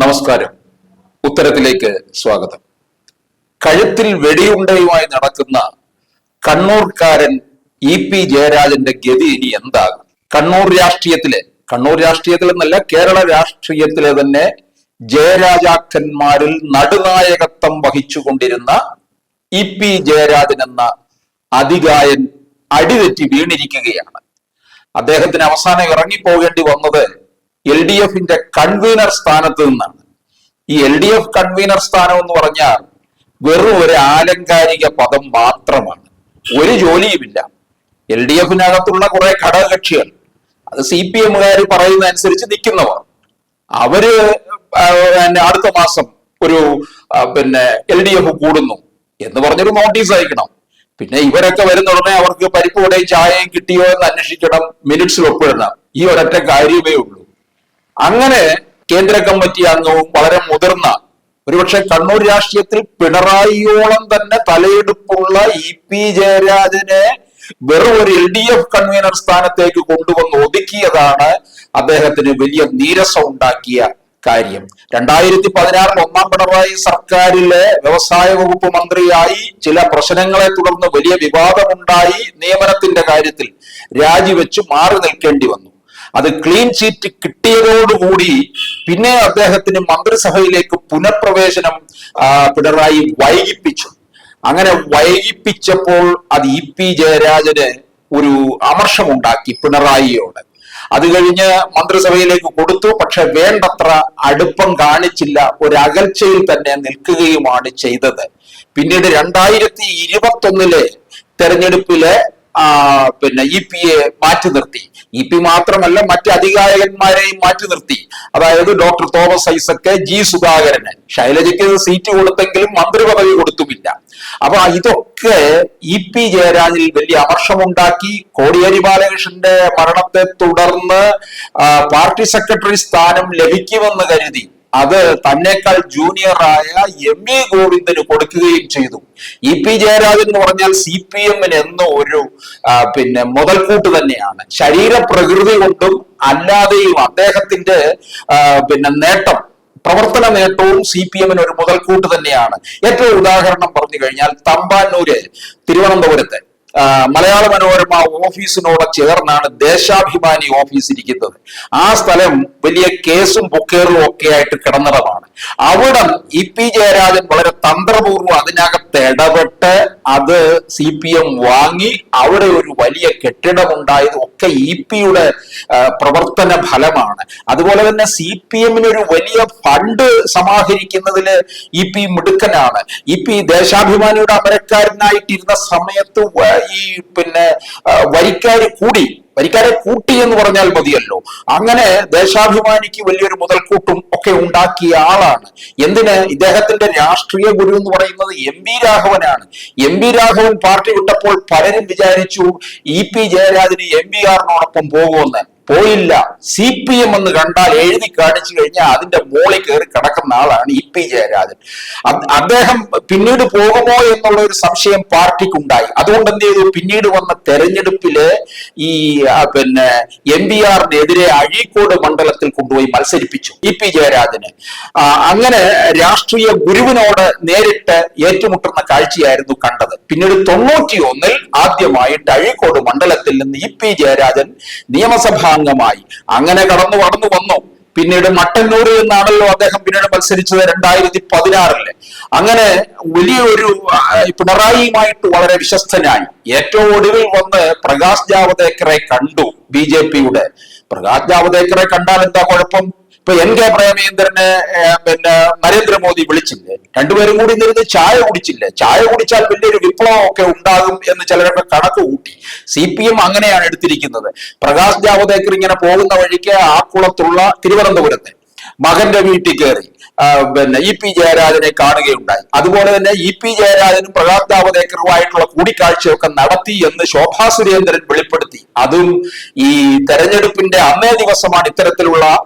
നമസ്കാരം. ഉത്തരത്തിലേക്ക് സ്വാഗതം. കഴുത്തിൽ വെടിയുണ്ടയുമായി നടക്കുന്ന കണ്ണൂർക്കാരൻ ഇ പി ജയരാജന്റെ ഗതി ഇനി എന്താകും? കണ്ണൂർ രാഷ്ട്രീയത്തിലെ കണ്ണൂർ രാഷ്ട്രീയത്തിൽ എന്നല്ല കേരള രാഷ്ട്രീയത്തിലെ തന്നെ ജയരാജാക്കന്മാരിൽ നടുനായകത്വം വഹിച്ചുകൊണ്ടിരുന്ന ഇ പി ജയരാജൻ എന്ന അതികായൻ അടിതെറ്റി വീണിരിക്കുകയാണ്. അദ്ദേഹത്തിന് അവസാനം ഇറങ്ങിപ്പോകേണ്ടി വന്നത് എൽ ഡി എഫിന്റെ കൺവീനർ സ്ഥാനത്ത് നിന്നാണ്. ഈ എൽ ഡി എഫ് കൺവീനർ സ്ഥാനം എന്ന് പറഞ്ഞാൽ വെറും ഒരു ആലങ്കാരിക പദം മാത്രമാണ്. ഒരു ജോലിയുമില്ല. എൽ ഡി എഫിനകത്തുള്ള കുറെ ഘടകകക്ഷികൾ അത് സി പി എമ്മുകാർ പറയുന്ന അനുസരിച്ച് നിൽക്കുന്നവർ. അവർ അടുത്ത മാസം ഒരു പിന്നെ എൽ ഡി എഫ് കൂടുന്നു എന്ന് പറഞ്ഞൊരു നോട്ടീസ് അയക്കണം. പിന്നെ ഇവരൊക്കെ വരുന്ന ഉടനെ അവർക്ക് പരിപ്പോടെയും ചായയും കിട്ടിയോ എന്ന് അന്വേഷിക്കണം മിനിറ്റ്സിൽ ഒപ്പിടണം. ഈ ഒരൊറ്റ കാര്യമേ ഉള്ളൂ. അങ്ങനെ കേന്ദ്ര കമ്മിറ്റി അംഗവും വളരെ മുതിർന്ന ഒരുപക്ഷെ കണ്ണൂർ രാഷ്ട്രീയത്തിൽ പിണറായിയോളം തന്നെ തലയെടുപ്പുള്ള ഇ പി ജയരാജനെ വെറും ഒരു എൽ ഡി എഫ് കൺവീനർ സ്ഥാനത്തേക്ക് കൊണ്ടുവന്ന് ഒതുക്കിയതാണ് അദ്ദേഹത്തിന് വലിയ നീരസം ഉണ്ടാക്കിയ കാര്യം. രണ്ടായിരത്തി പതിനാറിൽ ഒന്നാം പിണറായി സർക്കാരിലെ വ്യവസായ വകുപ്പ് മന്ത്രിയായി ചില പ്രശ്നങ്ങളെ തുടർന്ന് വലിയ വിവാദമുണ്ടായി നിയമനത്തിന്റെ കാര്യത്തിൽ രാജിവെച്ച് മാറി നിൽക്കേണ്ടി വന്നു. അത് ക്ലീൻ ചീറ്റ് കിട്ടിയതോടുകൂടി പിന്നെ അദ്ദേഹത്തിന് മന്ത്രിസഭയിലേക്ക് പുനഃപ്രവേശനം പിണറായി വൈകിപ്പിച്ചു. അങ്ങനെ വൈകിപ്പിച്ചപ്പോൾ അത് ഇ പി ജയരാജന് ഒരു അമർഷമുണ്ടാക്കി പിണറായിയോട്. അത് കഴിഞ്ഞ് മന്ത്രിസഭയിലേക്ക് കൊടുത്തു പക്ഷെ വേണ്ടത്ര അടുപ്പം കാണിച്ചില്ല ഒരകൽച്ചയിൽ തന്നെ നിൽക്കുകയുമാണ് ചെയ്തത്. പിന്നീട് രണ്ടായിരത്തി ഇരുപത്തി ഒന്നിലെ തെരഞ്ഞെടുപ്പിലെ പിന്നെ ഇ പി എ മാറ്റി നിർത്തി. ഇ പി മാത്രമല്ല മറ്റ് അധികായകന്മാരെയും മാറ്റി നിർത്തി. അതായത് ഡോക്ടർ തോമസ് ഐസക്ക് ജി സുധാകരന്. ശൈലജയ്ക്ക് സീറ്റ് കൊടുത്തെങ്കിലും മന്ത്രിപദവി കൊടുത്തുമില്ല. അപ്പൊ ഇതൊക്കെ ഇ പി ജയരാജനിൽ വലിയ അമർഷമുണ്ടാക്കി. കോടിയേരി ബാലകൃഷ്ണന്റെ മരണത്തെ തുടർന്ന് പാർട്ടി സെക്രട്ടറി സ്ഥാനം ലഭിക്കുമെന്ന് കരുതി. അത് തന്നെക്കാൾ ജൂനിയറായ എം എ ഗോവിന്ദന് കൊടുക്കുകയും ചെയ്തു. ഇ പി ജയരാജൻ എന്ന് പറഞ്ഞാൽ സി പി എമ്മിന് എന്ന ഒരു പിന്നെ മുതൽക്കൂട്ട് തന്നെയാണ്. ശരീരപ്രകൃതി കൊണ്ടും അല്ലാതെയും അദ്ദേഹത്തിന്റെ പിന്നെ നേട്ടം പ്രവർത്തന നേട്ടവും സി പി എമ്മിന് ഒരു മുതൽക്കൂട്ട് തന്നെയാണ്. ഏറ്റവും ഉദാഹരണം പറഞ്ഞു കഴിഞ്ഞാൽ തമ്പാനൂര് തിരുവനന്തപുരത്ത്. മലയാള മനോരമ ഓഫീസിനോട് ചേർന്നാണ് ദേശാഭിമാനി ഓഫീസ് ഇരിക്കുന്നത് ആ സ്ഥലം വലിയ കേസും ബുക്കേറും ഒക്കെ ആയിട്ട് കിടന്നതാണ് അവിടെ ഇ പി ജയരാജൻ വളരെ തന്ത്രപൂർവം അതിനകത്ത് ഇടപെട്ട് അത് സി പി എം വാങ്ങി അവിടെ ഒരു വലിയ കെട്ടിടമുണ്ടായത് ഒക്കെ ഇ പിയുടെ പ്രവർത്തന ഫലമാണ്. അതുപോലെ തന്നെ സി പി എമ്മിന് ഒരു വലിയ ഫണ്ട് സമാഹരിക്കുന്നതിൽ ഇ പി മിടുക്കനാണ്. ഇ പി ദേശാഭിമാനിയുടെ അമരക്കാരനായിട്ടിരുന്ന സമയത്ത് ഈ പിന്നെ വരിക്കാർ കൂടി വരിക്കാരെ കൂട്ടി എന്ന് പറഞ്ഞാൽ മതിയല്ലോ. അങ്ങനെ ദേശാഭിമാനിക്ക് വലിയൊരു മുതൽക്കൂട്ടും ഒക്കെ ഉണ്ടാക്കിയ ആളാണ്. എന്തിന്? ഇദ്ദേഹത്തിന്റെ രാഷ്ട്രീയ ഗുരു എന്ന് പറയുന്നത് എം വി രാഘവനാണ്. എം വി രാഘവൻ പാർട്ടി വിട്ടപ്പോൾ പലരും വിചാരിച്ചു ഇ പി ജയരാജന് എം വി ആറിനോടൊപ്പം പോകുമെന്ന്. പോയില്ല. സി പി എം എന്ന് കണ്ടാൽ എഴുതി കാണിച്ചു കഴിഞ്ഞാൽ അതിന്റെ മോളിൽ കയറി കിടക്കുന്ന ആളാണ് ഇ പി ജയരാജൻ. അദ്ദേഹം പിന്നീട് പോകുമോ എന്നുള്ള ഒരു സംശയം പാർട്ടിക്കുണ്ടായി. അതുകൊണ്ട് എന്ത് ചെയ്തു? പിന്നീട് വന്ന തെരഞ്ഞെടുപ്പിൽ ഈ പിന്നെ എം പി ആറിനെതിരെ അഴീക്കോട് മണ്ഡലത്തിൽ കൊണ്ടുപോയി മത്സരിപ്പിച്ചു ഇ പി ജയരാജന്. അങ്ങനെ രാഷ്ട്രീയ ഗുരുവിനോട് നേരിട്ട് ഏറ്റുമുട്ടുന്ന കാഴ്ചയായിരുന്നു കണ്ടത്. പിന്നീട് തൊണ്ണൂറ്റി ഒന്നിൽ ആദ്യമായിട്ട് അഴീക്കോട് മണ്ഡലത്തിൽ നിന്ന് ഇ പി ജയരാജൻ നിയമസഭാംഗമായി അങ്ങനെ കടന്നു കടന്നു വന്നു. പിന്നീട് മട്ടന്നൂർ എന്നാണല്ലോ അദ്ദേഹം പിന്നീട് മത്സരിച്ചത് രണ്ടായിരത്തി പതിനാറിൽ അങ്ങനെ വലിയൊരു പിണറായിയുമായിട്ട് വളരെ വിശ്വസ്തനായി. ഏറ്റവും ഒടുവിൽ വന്ന് പ്രകാശ് ജാവദേക്കറെ കണ്ടു ബി ജെ പിയുടെ. പ്രകാശ് ജാവദേക്കറെ കണ്ടാൽ എന്താ കുഴപ്പം? ഇപ്പൊ എൻ കെ പ്രേമേന്ദ്രനെ പിന്നെ നരേന്ദ്രമോദി വിളിച്ചില്ലേ? രണ്ടുപേരും കൂടി നിന്ന് ചായ കുടിച്ചില്ലേ? ചായ കുടിച്ചാൽ വലിയൊരു വിപ്ലവം ഒക്കെ ഉണ്ടാകും എന്ന് ചിലരൊക്കെ കണക്ക് കൂട്ടി. സി പി എം അങ്ങനെയാണ് എടുത്തിരിക്കുന്നത്. പ്രകാശ് ജാവദേക്കർ ഇങ്ങനെ പോകുന്ന വഴിക്ക് ആക്കുളത്തുള്ള തിരുവനന്തപുരത്തെ മകന്റെ വീട്ടിൽ കയറി പിന്നെ ഇ പി ജയരാജനെ കാണുകയുണ്ടായി. അതുപോലെ തന്നെ ഇ പി ജയരാജനും പ്രകാശ് ജാവദേക്കറുമായിട്ടുള്ള കൂടിക്കാഴ്ചയൊക്കെ നടത്തി എന്ന് ശോഭാ സുരേന്ദ്രൻ വെളിപ്പെടുത്തി. അതും ഈ തെരഞ്ഞെടുപ്പിന്റെ അന്നേ ദിവസമാണ് ഇത്തരത്തിലുള്ള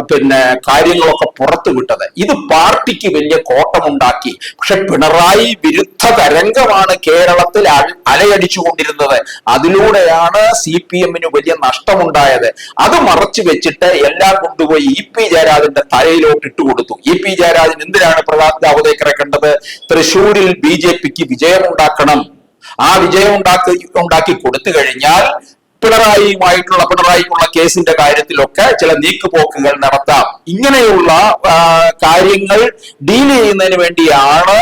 പിന്നെ കാര്യങ്ങളൊക്കെ പുറത്തു വിട്ടത് ഇത് പാർട്ടിക്ക് വലിയ കോട്ടമുണ്ടാക്കി. പക്ഷെ പിണറായി വിരുദ്ധ തരംഗമാണ് കേരളത്തിൽ അല- അലയടിച്ചുകൊണ്ടിരുന്നത്. അതിലൂടെയാണ് സി പി എമ്മിന് വലിയ നഷ്ടമുണ്ടായത്. അത് മറച്ചു വെച്ചിട്ട് എല്ലാം കൊണ്ടുപോയി ഇ പി ജയരാജന്റെ തലയിലോട്ട് ഇട്ടുകൊടുത്തു ഇ പി ജയരാജൻ എന്തിനാണ് പ്രഭാത് ജാവദേക്കറെ കണ്ടത് തൃശൂരിൽ ബി ജെ പിക്ക് വിജയമുണ്ടാക്കണം. ആ വിജയം ഉണ്ടാക്കി ഉണ്ടാക്കി കൊടുത്തു കഴിഞ്ഞാൽ പിണറായിയുമായിട്ടുള്ള പിണറായിക്കുള്ള കേസിന്റെ കാര്യത്തിലൊക്കെ ചില നീക്കുപോക്കുകൾ നടത്താം. ഇങ്ങനെയുള്ള കാര്യങ്ങൾ ഡീൽ ചെയ്യുന്നതിന് വേണ്ടിയാണ്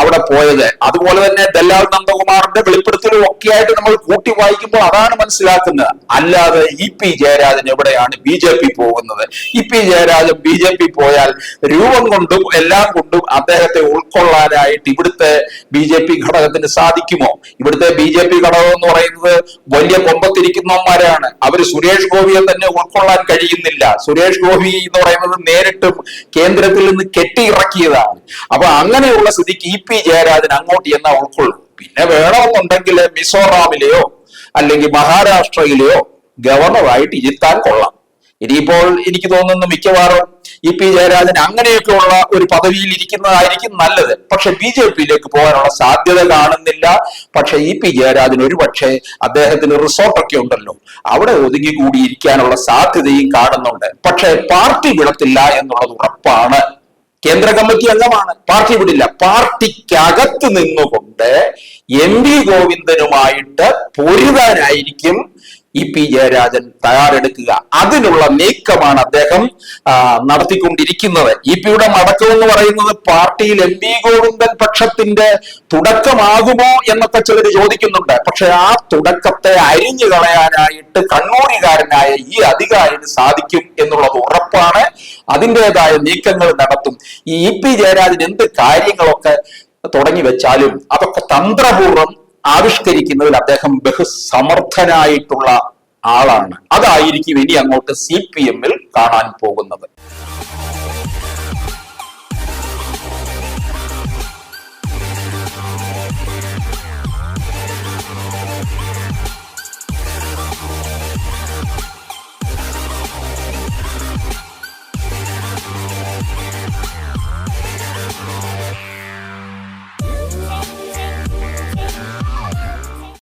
അവിടെ പോയത്. അതുപോലെ തന്നെ ദല്ലാൽ നന്ദകുമാറിന്റെ വെളിപ്പെടുത്തലും ഒക്കെ ആയിട്ട് നമ്മൾ കൂട്ടി വായിക്കുമ്പോൾ അതാണ് മനസ്സിലാക്കുന്നത്. അല്ലാതെ ഇ പി ജയരാജൻ എവിടെയാണ് ബി ജെ പി പോകുന്നത്? E P Jayarajan B J P പോയാൽ രൂപം കൊണ്ടും എല്ലാം കൊണ്ടും അദ്ദേഹത്തെ ഉൾക്കൊള്ളാനായിട്ട് ഇവിടുത്തെ ബി ജെ പി ഘടകത്തിന് സാധിക്കുമോ? ഇവിടുത്തെ ബി ജെ പി ഘടകം എന്ന് പറയുന്നത് വലിയ കൊമ്പത്തിരിക്കുന്നവന്മാരാണ്. അവർ സുരേഷ് ഗോപിയെ തന്നെ ഉൾക്കൊള്ളാൻ കഴിയുന്നില്ല. സുരേഷ് ഗോപി എന്ന് പറയുന്നത് നേരിട്ടും കേന്ദ്രത്തിൽ നിന്ന് കെട്ടിയിറക്കിയതാണ്. അപ്പൊ അങ്ങനെയുള്ള സ്ഥിതിക്ക് ഇ പി ജയരാജൻ അങ്ങോട്ട് എന്നാ ഉൾക്കൊള്ളും. പിന്നെ വേണമെന്നുണ്ടെങ്കിൽ മിസോറാമിലെയോ അല്ലെങ്കിൽ മഹാരാഷ്ട്രയിലെയോ ഗവർണറായിട്ട് ഇരുത്താൻ കൊള്ളാം. ഇനിയിപ്പോൾ എനിക്ക് തോന്നുന്നു മിക്കവാറും ഇ പി ജയരാജൻ അങ്ങനെയൊക്കെയുള്ള ഒരു പദവിയിൽ ഇരിക്കുന്നതായിരിക്കും നല്ലത്. പക്ഷെ ബി ജെ പിയിലേക്ക് പോകാനുള്ള സാധ്യത കാണുന്നില്ല. പക്ഷെ ഇ പി ജയരാജൻ ഒരു പക്ഷേ അദ്ദേഹത്തിന് റിസോർട്ടൊക്കെ ഉണ്ടല്ലോ. അവിടെ ഒതുങ്ങി കൂടിയിരിക്കാനുള്ള സാധ്യതയും കാണുന്നുണ്ട്. പക്ഷെ പാർട്ടി വിടത്തില്ല എന്നുള്ളത് ഉറപ്പാണ്. കേന്ദ്ര കമ്മിറ്റി അംഗമാണ്. പാർട്ടി വിടില്ല. പാർട്ടിക്കകത്ത് നിന്നുകൊണ്ട് എം വി ഗോവിന്ദനുമായിട്ട് പൊരുതാനായിരിക്കും ഇ പി ജയരാജൻ തയ്യാറെടുക്കുക. അതിനുള്ള നീക്കമാണ് അദ്ദേഹം നടത്തിക്കൊണ്ടിരിക്കുന്നത്. ഇ പിയുടെ മടക്കം എന്ന് പറയുന്നത് പാർട്ടിയിൽ എം വി ഗോവിന്ദൻ പക്ഷത്തിന്റെ തുടക്കമാകുമോ എന്നൊക്കെ ചിലർ ചോദിക്കുന്നുണ്ട്. പക്ഷെ ആ തുടക്കത്തെ അരിഞ്ഞു കളയാനായിട്ട് കണ്ണൂരികാരനായ ഈ അധികാരിന് സാധിക്കും എന്നുള്ളത് ഉറപ്പാണ്. അതിന്റെതായ നീക്കങ്ങൾ നടത്തും. ഈ ഇ പി ജയരാജൻ എന്ത് കാര്യങ്ങളൊക്കെ തുടങ്ങി വെച്ചാലും അതൊക്കെ തന്ത്രപൂർവം ആവിഷ്കരിക്കുന്നതിൽ അദ്ദേഹം ബഹുസമർത്ഥനായിട്ടുള്ള ആളാണ്. അതായിരിക്കും ഇനി അങ്ങോട്ട് സി പി എമ്മിൽ കാണാൻ പോകുന്നത്.